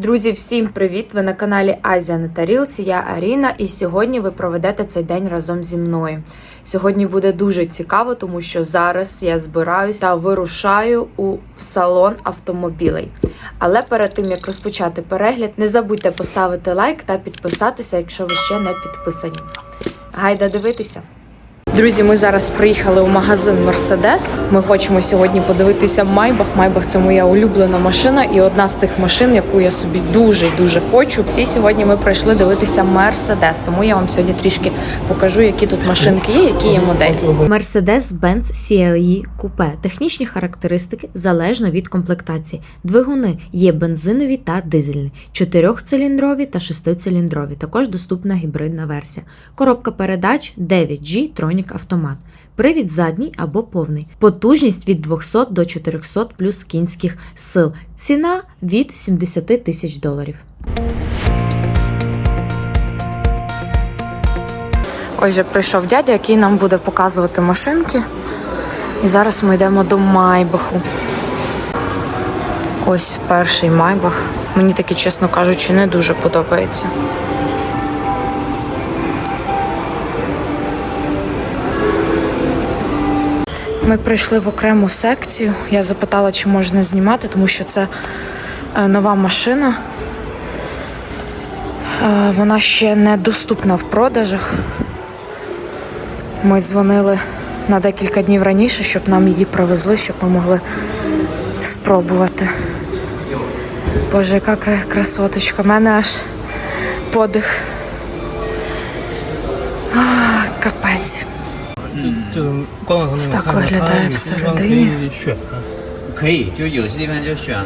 Друзі, всім привіт! Ви на каналі Азія на тарілці. Я Аріна, і сьогодні ви проведете цей день разом зі мною. Сьогодні буде дуже цікаво, тому що зараз я збираюся вирушаю у салон автомобілей. Але перед тим як розпочати перегляд, не забудьте поставити лайк та підписатися, якщо ви ще не підписані. Гайда дивитися! Друзі, ми зараз приїхали у магазин Mercedes. Ми хочемо сьогодні подивитися Майбах. Майбах це моя улюблена машина і одна з тих машин, яку я собі дуже і дуже хочу. Всі сьогодні ми прийшли дивитися Mercedes, тому я вам сьогодні трішки покажу, які тут машинки є, які є моделі. Mercedes-Benz CLE Coupe. Технічні характеристики залежно від комплектації. Двигуни є бензинові та дизельні, чотирьохциліндрові та шестициліндрові. Також доступна гібридна версія. Коробка передач 9G Tronic автомат. Привід задній або повний. Потужність від 200 до 400 плюс кінських сил. Ціна від 70 тисяч доларів. Ось прийшов дядя, який нам буде показувати машинки. І зараз ми йдемо до Майбаху. Ось перший Майбах. Мені таки, чесно кажучи, не дуже подобається. Ми прийшли в окрему секцію. Я запитала, чи можна знімати, тому що це е, нова машина. Е, Вона ще не доступна в продажах. Ми дзвонили на декілька днів раніше, щоб нам її привезли, щоб ми могли спробувати. Боже, яка красоточка. У мене аж подих. А, капець. 就是官网上面 Так 我看到 виглядає 它有些地方可 всередині.以选啊。可以，就有些地方就选，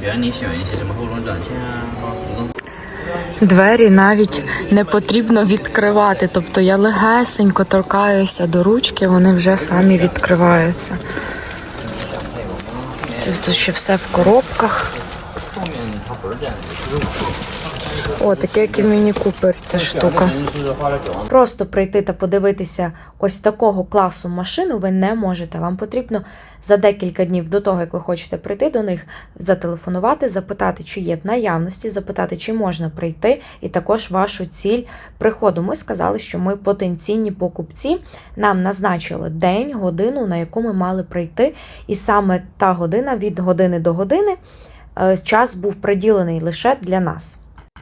比如你选一些什么后轮转向啊，主动 Двері навіть не потрібно відкривати. Тобто я легесенько торкаюся до ручки, вони вже самі відкриваються. Тут- Тут ще все в коробках. О, таке, як і в міні купер, ця штука. Просто прийти та подивитися ось такого класу машину ви не можете. Вам потрібно за декілька днів до того, як ви хочете прийти до них, зателефонувати, запитати, чи є в наявності, запитати, чи можна прийти, і також вашу ціль приходу. Ми сказали, що ми потенційні покупці. Нам назначили день, годину, на яку ми мали прийти, і саме та година від години до години е, час був приділений лише для нас.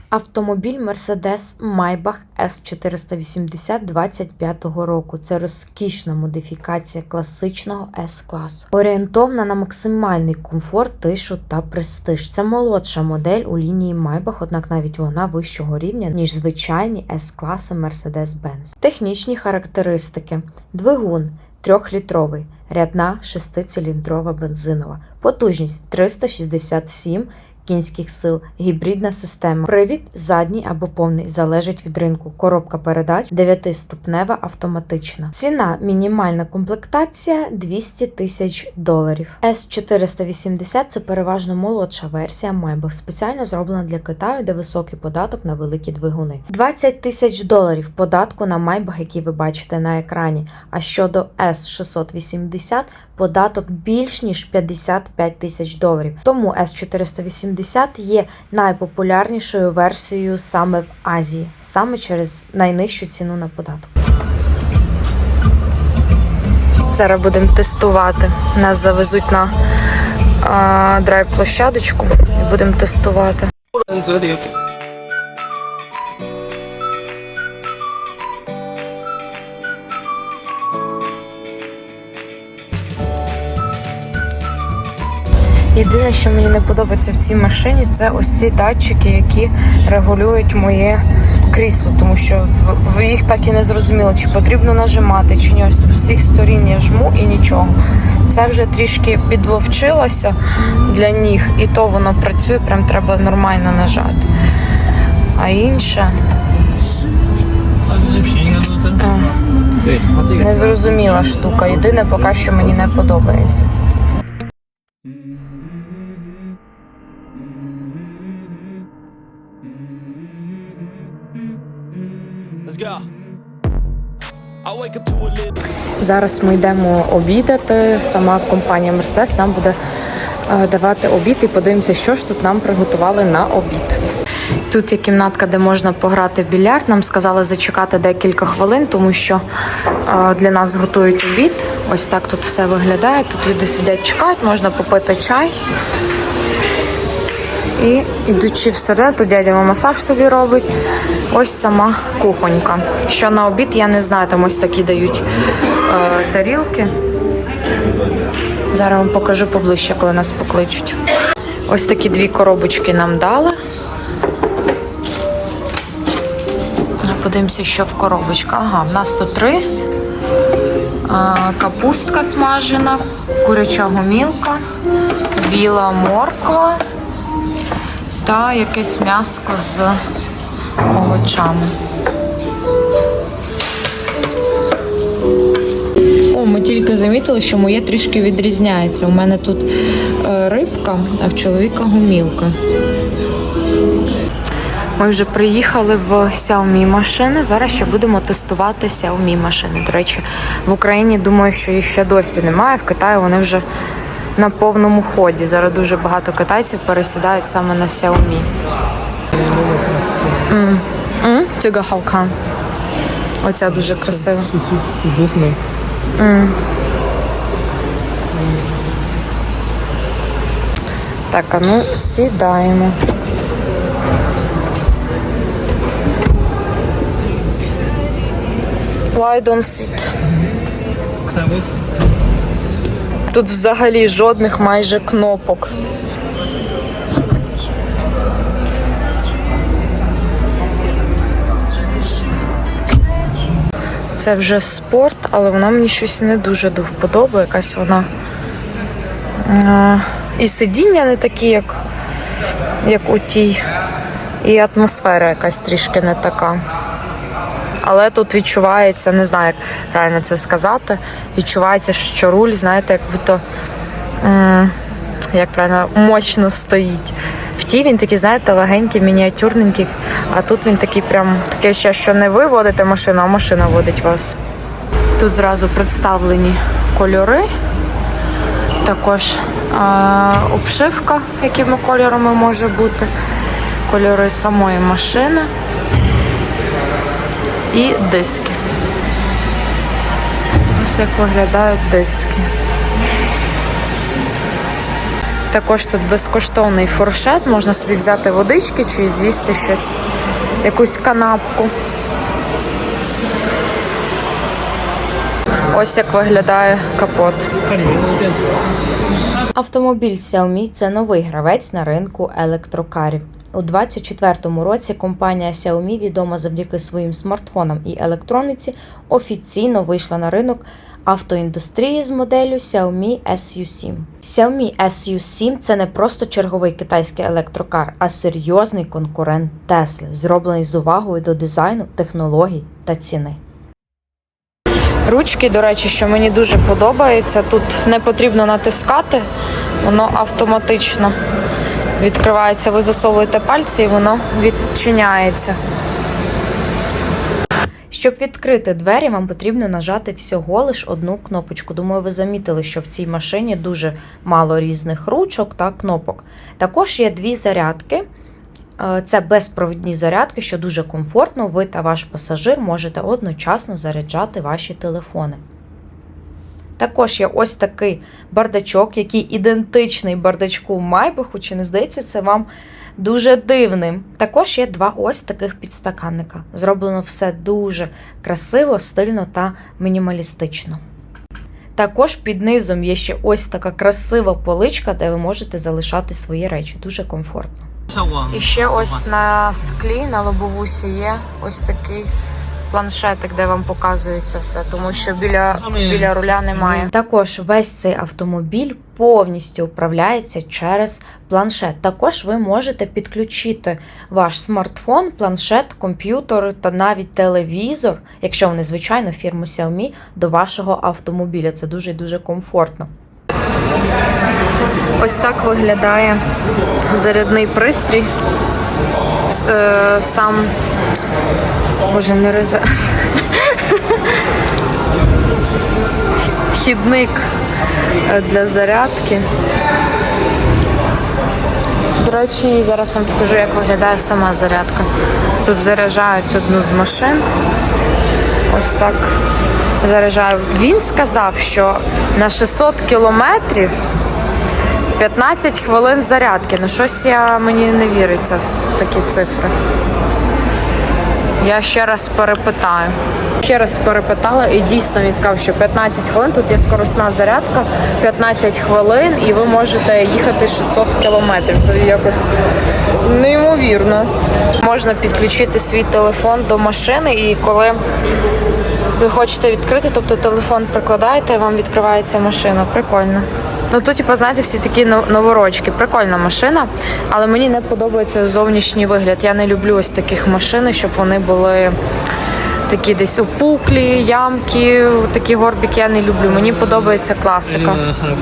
Автомобіль Mercedes Maybach S480 25-го року. Це розкішна модифікація класичного S-класу, орієнтована на максимальний комфорт, тишу та престиж. Це молодша модель у лінії Maybach, однак навіть вона вищого рівня, ніж звичайні S-класи Mercedes-Benz. Технічні характеристики: двигун 3-літровий, рядна 6-циліндрова бензинова, потужність 367 кінських сил, гібридна система. Привід задній або повний залежить від ринку. Коробка передач 9-ступнева автоматична. Ціна мінімальна комплектація 200 тисяч доларів. S480 це переважно молодша версія Maybach, спеціально зроблена для Китаю, де високий податок на великі двигуни. 20 тисяч доларів податку на Maybach, який ви бачите на екрані. А щодо S680 податок більш ніж 55 тисяч доларів. Тому S480 є найпопулярнішою версією саме в Азії, саме через найнижчу ціну на податок. Зараз будемо тестувати. Нас завезуть на драйв-площадочку і будемо тестувати. Єдине, що мені не подобається в цій машині, це ось ці датчики, які регулюють моє крісло, тому що в їх так і не зрозуміло, чи потрібно нажимати, чи ні. Ось з усіх сторін я жму і нічого. Це вже трішки підловчилося для ніг, і то воно працює, прям треба нормально нажати. А інше. Незрозуміла штука. Єдине поки що мені не подобається. Зараз ми йдемо обідати. Сама компанія Mercedes нам буде е, давати обід і подивимося, що ж тут нам приготували на обід. Тут є кімнатка, де можна пограти в більярд. Нам сказали зачекати декілька хвилин, тому що е, для нас готують обід. Ось так тут все виглядає. Тут люди сидять, чекають, можна попити чай. І ідучи тут дядя масаж собі робить. Ось сама кухонька. Що на обід, я не знаю, там ось такі дають е, тарілки. Зараз вам покажу поближче, коли нас покличуть. Ось такі дві коробочки нам дали. Подивимося, що в коробочках. Ага, в нас тут рис, капустка смажена, куряча гумілка, біла морква та якесь м'яско з овочами. О, ми тільки замітили, що моє трішки відрізняється. У мене тут е, рибка, а в чоловіка гумілка. Ми вже приїхали в Xiaomi машини. Зараз ще будемо тестувати Xiaomi машини. До речі, в Україні думаю, що їх ще досі немає. В Китаї вони вже на повному ході. Зараз дуже багато китайців пересідають саме на Xiaomi. Цього халкан. Оця дуже красива. Так, а ну сідаємо. Why don't sit? Тут взагалі жодних майже кнопок. Це вже спорт, але вона мені щось не дуже до вподоби. Якась вона. І сидіння не такі, як, як у тій. І атмосфера якась трішки не така. Але тут відчувається, не знаю, як правильно це сказати. Відчувається, що руль, знаєте, як будто як правильно, мощно стоїть. В тій він такий, знаєте, легенький, мініатюрненький, а тут він такий прям таке ще, що не ви водите машину, а машина водить вас. Тут зразу представлені кольори, також е, обшивка, якими кольорами може бути, кольори самої машини і диски. Ось як виглядають диски. Також тут безкоштовний фуршет, можна собі взяти водички чи з'їсти щось, якусь канапку. Ось як виглядає капот. Автомобіль Xiaomi – це новий гравець на ринку електрокарів. У 2024 році компанія Xiaomi, відома завдяки своїм смартфонам і електрониці, офіційно вийшла на ринок автоіндустрії з моделлю Xiaomi SU7. Xiaomi SU7 – це не просто черговий китайський електрокар, а серйозний конкурент Tesla, зроблений з увагою до дизайну, технологій та ціни. Ручки, до речі, що мені дуже подобається. Тут не потрібно натискати, воно автоматично відкривається. Ви засовуєте пальці і воно відчиняється. Щоб відкрити двері, вам потрібно нажати всього лиш одну кнопочку. Думаю, ви замітили, що в цій машині дуже мало різних ручок та кнопок. Також є дві зарядки. Е, Це безпровідні зарядки, що дуже комфортно. Ви та ваш пасажир можете одночасно заряджати ваші телефони. Також є ось такий бардачок, який ідентичний бардачку Майбаху, чи не здається це вам дуже дивним. Також є два ось таких підстаканника. Зроблено все дуже красиво, стильно та мінімалістично. Також під низом є ще ось така красива поличка, де ви можете залишати свої речі. Дуже комфортно. І ще ось на склі, на лобовусі є ось такий планшетик, де вам показується все, тому що біля, біля руля немає. Також весь цей автомобіль повністю управляється через планшет. Також ви можете підключити ваш смартфон, планшет, комп'ютер та навіть телевізор, якщо вони, звичайно, фірми Xiaomi, до вашого автомобіля. Це дуже дуже комфортно. Ось так виглядає зарядний пристрій. Е, Сам Боже, не реза. Вхідник для зарядки. До речі, зараз вам покажу, як виглядає сама зарядка. Тут заряджають одну з машин. Ось так заряджаю. Він сказав, що на 600 кілометрів 15 хвилин зарядки. Ну щось я мені не віриться в такі цифри. Я ще раз перепитаю. Ще раз перепитала, і дійсно він сказав, що 15 хвилин. Тут є скоросна зарядка, 15 хвилин, і ви можете їхати 600 кілометрів. Це якось неймовірно. Можна підключити свій телефон до машини, і коли ви хочете відкрити, тобто телефон прикладаєте, і вам відкривається машина. Прикольно. Ну тут, типу, знаєте, всі такі новорочки. Прикольна машина, але мені не подобається зовнішній вигляд. Я не люблю ось таких машин, щоб вони були такі десь опуклі, ямки, такі горбики я не люблю. Мені подобається класика. Car, car.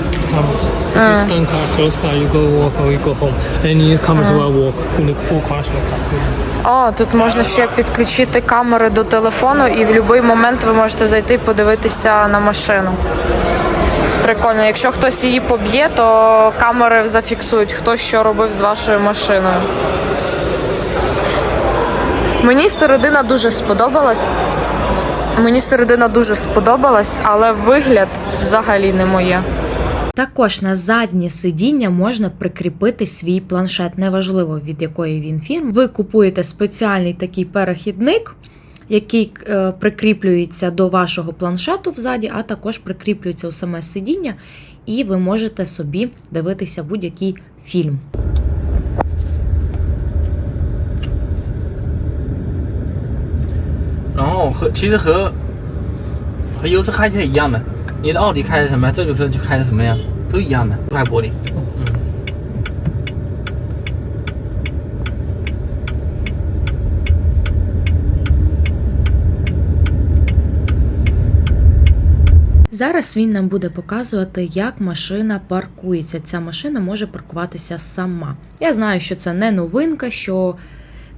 О, тут можна ще підключити камери до телефону, і в будь-який момент ви можете зайти і подивитися на машину. Прикольно, якщо хтось її поб'є, то камери зафіксують, хто що робив з вашою машиною. Мені середина дуже сподобалась. Мені середина дуже сподобалась, але вигляд взагалі не моє. Також на заднє сидіння можна прикріпити свій планшет, неважливо від якої він фірми. Ви купуєте спеціальний такий перехідник, який е, прикріплюється до вашого планшету взаді, а також прикріплюється у саме сидіння, і ви можете собі дивитися будь-який фільм. Зараз він нам буде показувати, як машина паркується. Ця машина може паркуватися сама. Я знаю, що це не новинка, що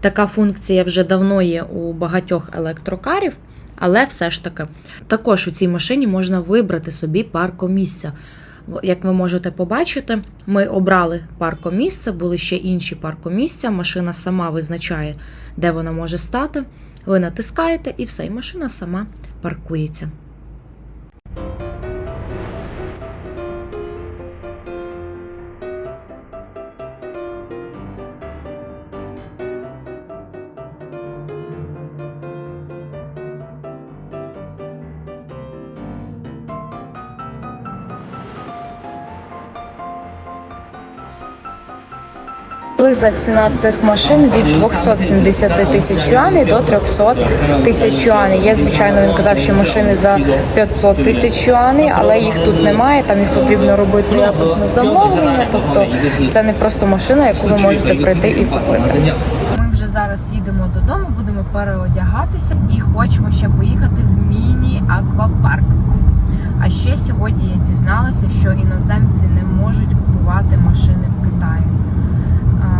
така функція вже давно є у багатьох електрокарів, але все ж таки, також у цій машині можна вибрати собі паркомісця. Як ви можете побачити, ми обрали паркомісце, були ще інші паркомісця. Машина сама визначає, де вона може стати. Ви натискаєте і все, і машина сама паркується. Приблизна ціна цих машин від 270 тисяч юаней до 300 тисяч юаней. Є, звичайно, він казав, що машини за 500 тисяч юаней, але їх тут немає. Там їх потрібно робити якось на замовлення. Тобто це не просто машина, яку ви можете прийти і купити. Ми вже зараз їдемо додому, будемо переодягатися і хочемо ще поїхати в міні-аквапарк. А ще сьогодні я дізналася, що іноземці не можуть купувати машини в Китаї.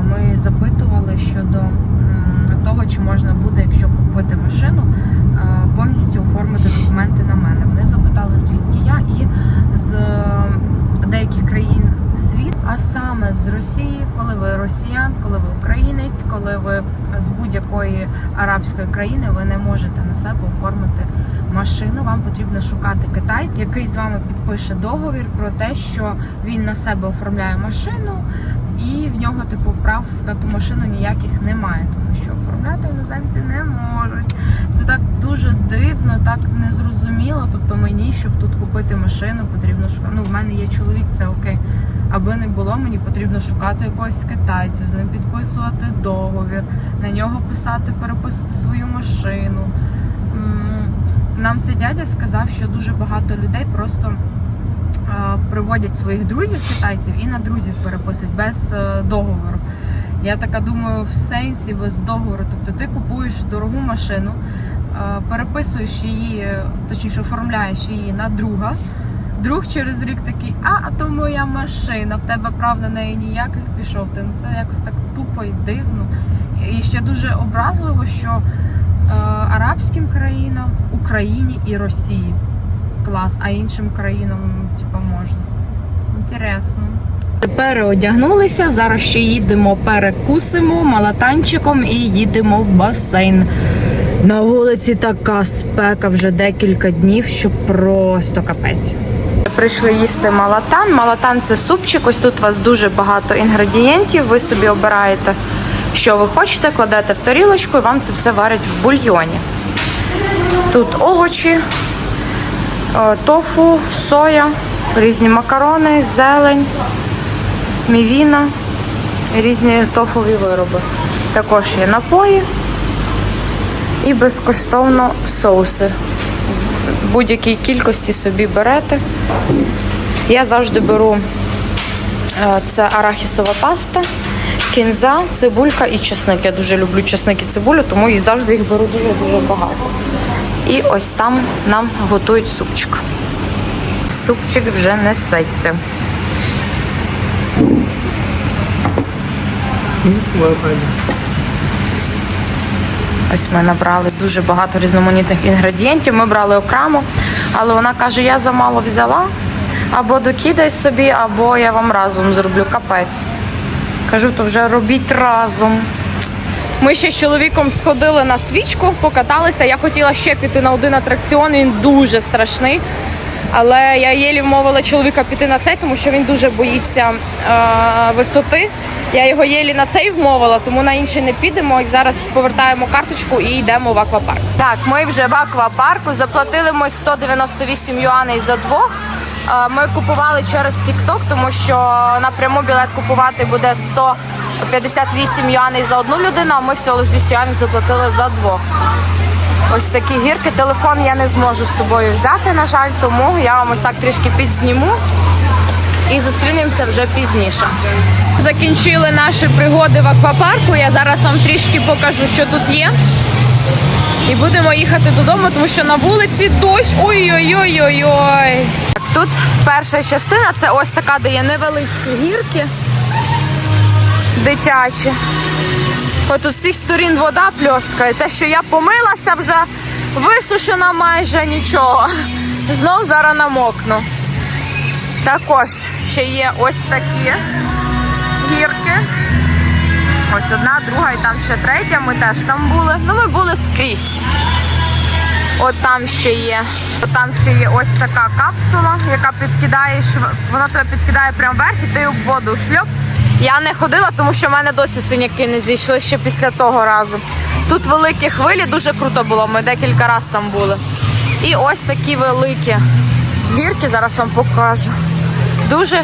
Ми запитували щодо того, чи можна буде, якщо купити машину, повністю оформити документи на мене. Вони запитали, звідки я, і з е, деяких країн світу, а саме з Росії, коли ви росіян, коли ви українець, коли ви з будь-якої арабської країни, ви не можете на себе оформити машину. Вам потрібно шукати китайця, який з вами підпише договір про те, що він на себе оформляє машину, і в нього типу прав на ту машину ніяких немає, тому що оформляти іноземці не можуть. Це так дуже дивно, так незрозуміло. Тобто мені, щоб тут купити машину, потрібно шукати. Ну, в мене є чоловік, це окей. Аби не було, мені потрібно шукати якогось китайця, з ним підписувати договір, на нього писати, переписувати свою машину. Нам цей дядя сказав, що дуже багато людей просто приводять своїх друзів китайців і на друзів переписують без е, договору. Я така думаю, в сенсі без договору. Тобто ти купуєш дорогу машину, е, переписуєш її, е, точніше оформляєш її на друга. Друг через рік такий, а, а то моя машина, в тебе прав на неї ніяких пішов. Ти ну це якось так тупо і дивно. І ще дуже образливо, що е, арабським країнам, Україні і Росії клас, а іншим країнам, типа, можна. Інтересно. Переодягнулися, зараз ще їдемо, перекусимо малатанчиком і їдемо в басейн. На вулиці така спека вже декілька днів, що просто капець. Прийшли їсти малатан. Малатан це супчик. Ось тут у вас дуже багато інгредієнтів. Ви собі обираєте, що ви хочете, кладете в тарілочку і вам це все варять в бульйоні. Тут овочі, тофу, соя, різні макарони, зелень, мівіна, різні тофові вироби. Також є напої і безкоштовно соуси. В будь-якій кількості собі берете. Я завжди беру е, це арахісова паста, кінза, цибулька і чесник. Я дуже люблю чесник і цибулю, тому і завжди їх беру дуже-дуже багато. І ось там нам готують супчик. Супчик вже несеться. Welcome. Ось ми набрали дуже багато різноманітних інгредієнтів. Ми брали окремо, але вона каже, я замало взяла. Або докидай собі, або я вам разом зроблю капець. Кажу, то вже робіть разом. Ми ще з чоловіком сходили на свічку, покаталися. Я хотіла ще піти на один атракціон, він дуже страшний. Але я єлі вмовила чоловіка піти на цей, тому що він дуже боїться е, висоти. Я його єлі на цей вмовила, тому на інший не підемо. І зараз повертаємо карточку і йдемо в аквапарк. Так, ми вже в аквапарку. Заплатили ми 198 юаней за двох. Е, Ми купували через TikTok, тому що напряму білет купувати буде 158 юаней за одну людину, а ми всього лише 200 юаней заплатили за двох. Ось такі гірки. Телефон я не зможу з собою взяти, на жаль, тому я вам ось так трішки підзніму і зустрінемося вже пізніше. Закінчили наші пригоди в аквапарку. Я зараз вам трішки покажу, що тут є. І будемо їхати додому, тому що на вулиці дощ. Ой-ой-ой-ой-ой. Тут перша частина це ось така, де є невеличкі гірки дитячі. От з всіх сторін вода пльоскає. Те, що я помилася вже, висушена майже нічого. Знов зараз намокну. Також ще є ось такі гірки. Ось одна, друга і там ще третя. Ми теж там були. Ну, ми були скрізь. От там ще є. От там ще є ось така капсула, яка підкидає, вона тебе підкидає прямо вверх і ти в воду шльоп. Я не ходила, тому що в мене досі синяки не зійшли ще після того разу. Тут великі хвилі, дуже круто було. Ми декілька разів там були. І ось такі великі гірки, зараз вам покажу. Дуже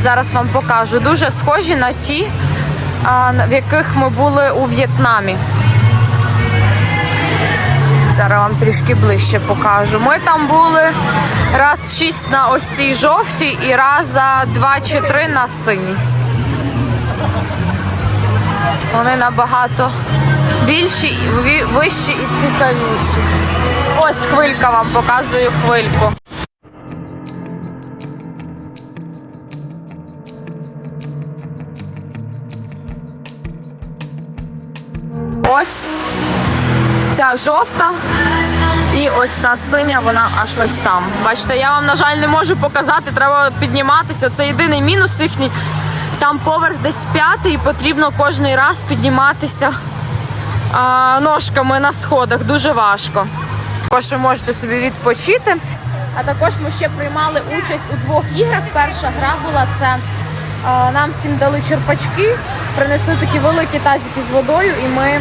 зараз вам покажу. Дуже схожі на ті, в яких ми були у В'єтнамі. Зараз вам трішки ближче покажу. Ми там були раз шість на ось цій жовтій і раз за два чи три на синій. Вони набагато більші, вищі і цікавіші. Ось хвилька вам показую хвильку. Ось ця жовта. І ось та синя, вона аж ось там. Бачите, я вам, на жаль, не можу показати, треба підніматися. Це єдиний мінус їхній. Там поверх десь п'ятий, і потрібно кожен раз підніматися а, ножками на сходах. Дуже важко. Також ви можете собі відпочити. А також ми ще приймали участь у двох іграх. Перша гра була це а, нам всім дали черпачки, принесли такі великі тазики з водою, і ми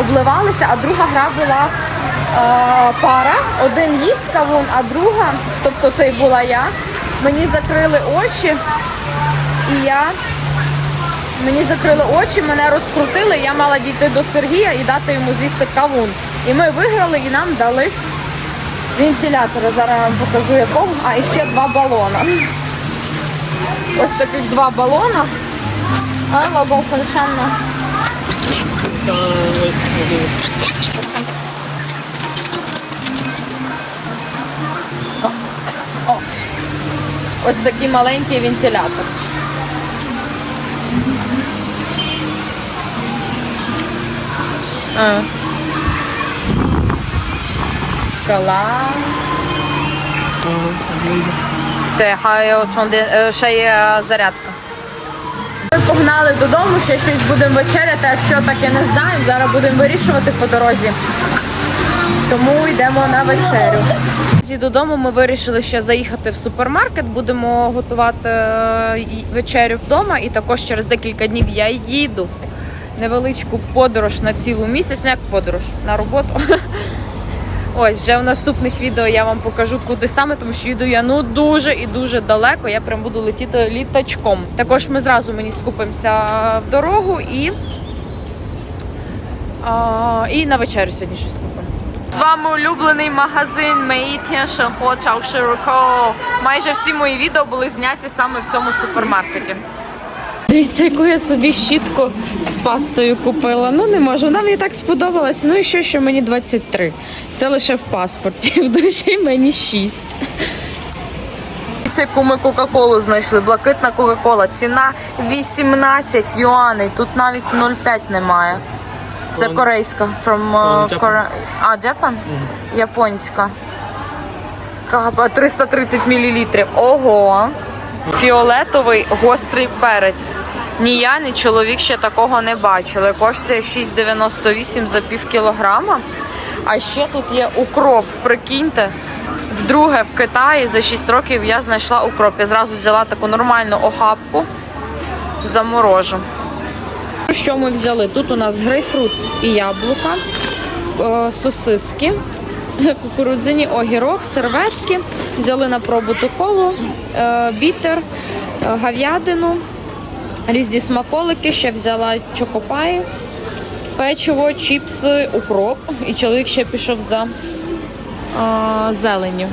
обливалися, а друга гра була е, пара. Один їсть кавун, а друга, тобто це була я. Мені закрили очі, і я мені закрили очі, мене розкрутили. Я мала дійти до Сергія і дати йому з'їсти кавун. І ми виграли і нам дали вентилятори. Зараз я вам покажу якого. А і ще два балона. Ось таких два балона. А логом фоншанна. Ось такий маленький вентилятор. А. Клас. Те, хай ще є зарядка. Ми погнали додому, ще щось будемо вечеряти, а що таке не знаємо. Зараз будемо вирішувати по дорозі. Тому йдемо на вечерю. Зі додому ми вирішили ще заїхати в супермаркет. Будемо готувати е, вечерю вдома, і також через декілька днів я їду. Невеличку подорож на цілу місяць, ну як подорож на роботу. Ось вже в наступних відео я вам покажу, куди саме, тому що їду я ну дуже і дуже далеко. Я прям буду летіти літачком. Також ми зразу мені скупимося в дорогу і, а, і на вечерю сьогодні щось купимо. З вами улюблений магазин Меїтня Шанхо Чаушироко. Майже всі мої відео були зняті саме в цьому супермаркеті. Дивіться, яку я собі щітку з пастою купила. Ну не можу. Вона мені так сподобалась. Ну і що, що мені 23. Це лише в паспорті. В душі мені 6. Це яку ми Кока-Колу знайшли. Блакитна Кока-Кола. Ціна 18 юаней. Тут навіть 0,5 немає. Це корейська. From, uh. Кора- А, Japan? Японська. Капа 330 мл. Ого. Фіолетовий гострий перець. Ні я, ні чоловік ще такого не бачили. Коштує 6,98 за пів кілограма. А ще тут є укроп. Прикиньте. Вдруге в Китаї за 6 років я знайшла укроп. Я зразу взяла таку нормальну охапку, заморожу. Що ми взяли? Тут у нас грейпфрут і яблука, е, сосиски, кукурудзяні огірок, серветки. Взяли на пробу колу, е, бітер, е, говядину, різні смаколики. Ще взяла чокопаї, печиво, чіпси, укроп. І чоловік ще пішов за е, зеленню.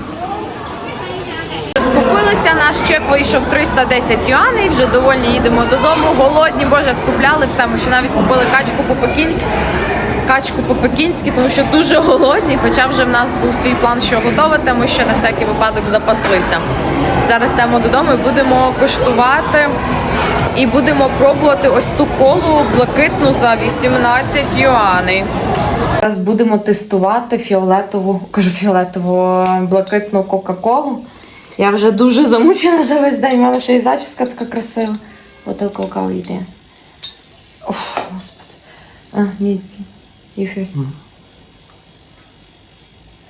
Скупилися, наш чек вийшов 310 юаней, вже довольні їдемо додому. Голодні, боже, скупляли все. Ми ще навіть купили качку по-пекінськи, качку по-пекінськи, тому що дуже голодні. Хоча вже в нас був свій план, що готувати, ми ще на всякий випадок запаслися. Зараз йдемо додому і будемо коштувати. І будемо пробувати ось ту колу блакитну за 18 юаней. Зараз будемо тестувати фіолетову, кажу фіолетову блакитну Кока-Колу. Я вже дуже замучена за весь день. У ще і зачіска така красива. Бутилка кави йде. Оф, господи. А, ні. You first.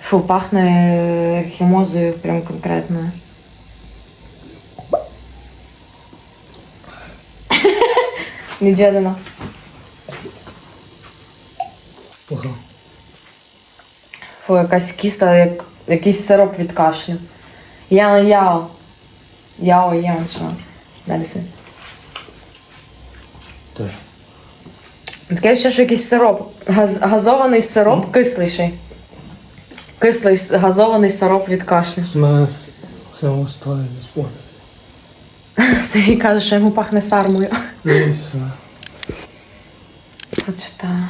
Фу, пахне хімозою прям конкретно. Неджедано. Плохо. Фу, якась кіста, як якийсь сироп від кашлю. Яо яо. Яо яо, що? Медицин. Да. Таке ще, ж якийсь сироп. Газ, газований сироп mm. Кислий Кислий газований сироп від кашлю. Smells so started this water. Сергій каже, що йому пахне сармою. Почитаю.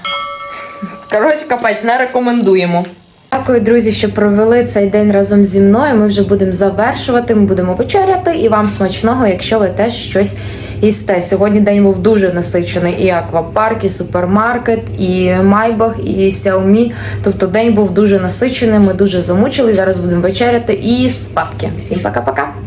Коротше, капець, не рекомендуємо. Дякую, друзі, що провели цей день разом зі мною. Ми вже будемо завершувати. Ми будемо вечеряти і вам смачного, якщо ви теж щось їсте. Сьогодні день був дуже насичений. І аквапарк, і супермаркет, і Майбах, і Xiaomi. Тобто день був дуже насичений. Ми дуже замучили. Зараз будемо вечеряти і спадки. Всім пока-пока.